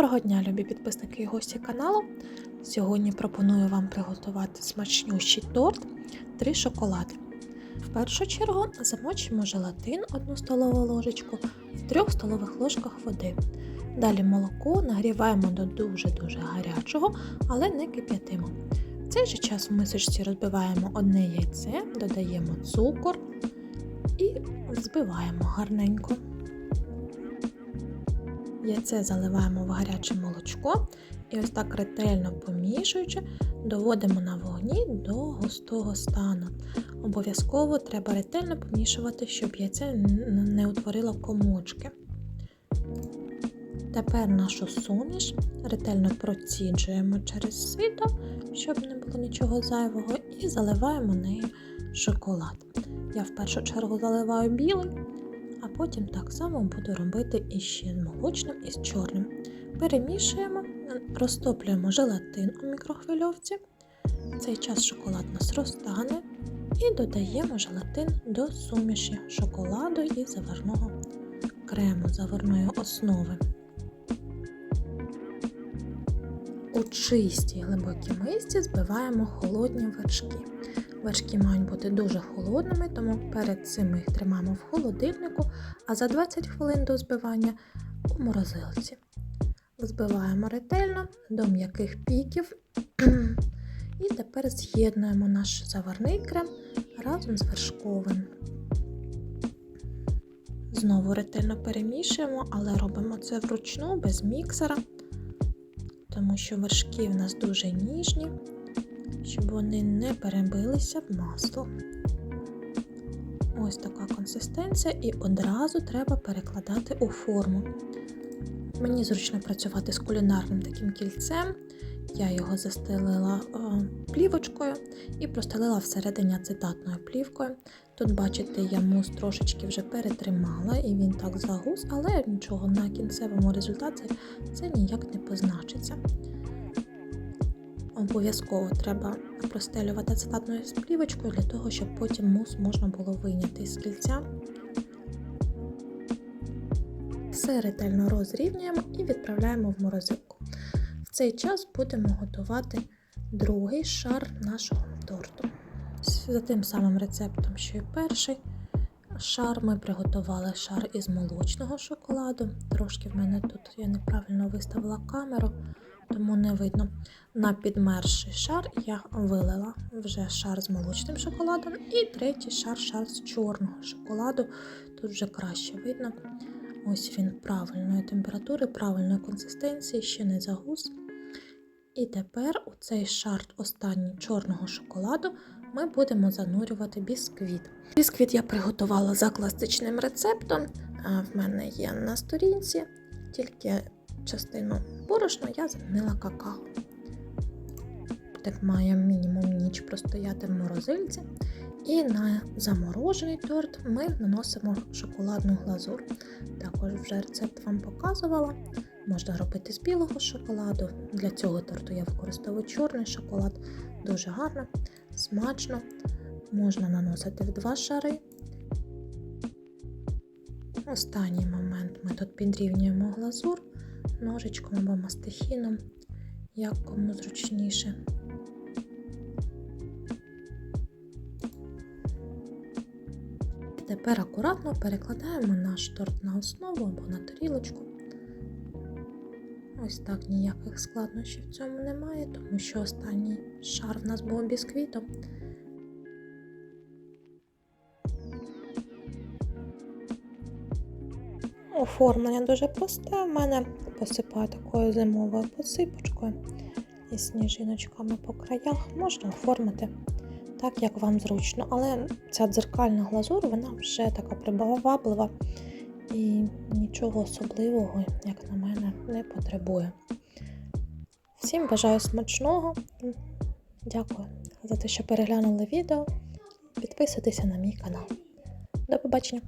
Доброго дня, любі підписники і гості каналу. Сьогодні пропоную вам приготувати смачнющий торт три шоколади. В першу чергу замочимо желатин 1 столову ложечку в 3 столових ложках води. Далі молоко нагріваємо до дуже-дуже гарячого, але не кип'ятимо. В цей же час в мисочці розбиваємо одне яйце, додаємо цукор і збиваємо гарненько. Яйце заливаємо в гаряче молочко і ось так ретельно помішуючи, доводимо на вогні до густого стану. Обов'язково треба ретельно помішувати, щоб яйце не утворило комочки. Тепер нашу суміш ретельно проціджуємо через сито, щоб не було нічого зайвого, і заливаємо нею шоколад. Я в першу чергу заливаю білий потім так само буду робити іще молочним і з чорним. Перемішуємо, розтоплюємо желатин у мікрохвильовці. Цей час шоколад нас розтане і додаємо желатин до суміші шоколаду і заварного крему заварної основи. У чистій глибокій мисці збиваємо холодні вершки. Вершки мають бути дуже холодними, тому перед цим ми їх тримаємо в холодильнику, а за 20 хвилин до збивання у морозилці. Збиваємо ретельно до м'яких піків. І тепер з'єднуємо наш заварний крем разом з вершковим. Знову ретельно перемішуємо, але робимо це вручну, без міксера, тому що вершки в нас дуже ніжні щоб вони не перебилися в масло. Ось така консистенція, і одразу треба перекладати у форму. Мені зручно працювати з кулінарним таким кільцем. Я його застелила е, плівочкою і простелила всередині ацетатною плівкою. Тут, бачите, я мус трошечки вже перетримала і він так загус, але нічого на кінцевому результаті це ніяк не позначиться. Обов'язково треба простелювати ацетатною плівочкою для того, щоб потім мус можна було вийняти з кільця. Все ретельно розрівнюємо і відправляємо в морозилку. В цей час будемо готувати другий шар нашого торту. За тим самим рецептом, що і перший шар, ми приготували шар із молочного шоколаду. Трошки в мене тут я неправильно виставила камеру тому не видно. На підмерший шар я вилила вже шар з молочним шоколадом, і третій шар шар з чорного шоколаду. Тут вже краще видно. Ось він правильної температури, правильної консистенції, ще не загус. І тепер у цей шар останній чорного шоколаду ми будемо занурювати бісквіт. Бісквіт я приготувала за класичним рецептом. В мене є на сторінці, тільки частину борошна я замінила какао. Так має мінімум ніч простояти в морозильці. І на заморожений торт ми наносимо шоколадну глазур. Також вже рецепт вам показувала. Можна робити з білого шоколаду. Для цього торту я використовую чорний шоколад, дуже гарно, смачно. Можна наносити в два шари. Останній момент ми тут підрівнюємо глазур ножичком або мастихіном, як кому зручніше. Тепер акуратно перекладаємо наш торт на основу або на тарілочку. Ось так ніяких складнощів в цьому немає, тому що останній шар в нас був бісквітом. Оформлення дуже просте. В мене посипаю такою зимовою посипочкою і сніжиночками по краях. Можна оформити так, як вам зручно. Але ця дзеркальна глазур, вона вже така прибаваблива і нічого особливого, як на мене, не потребує. Всім бажаю смачного. Дякую за те, що переглянули відео. Підписуйтеся на мій канал. До побачення!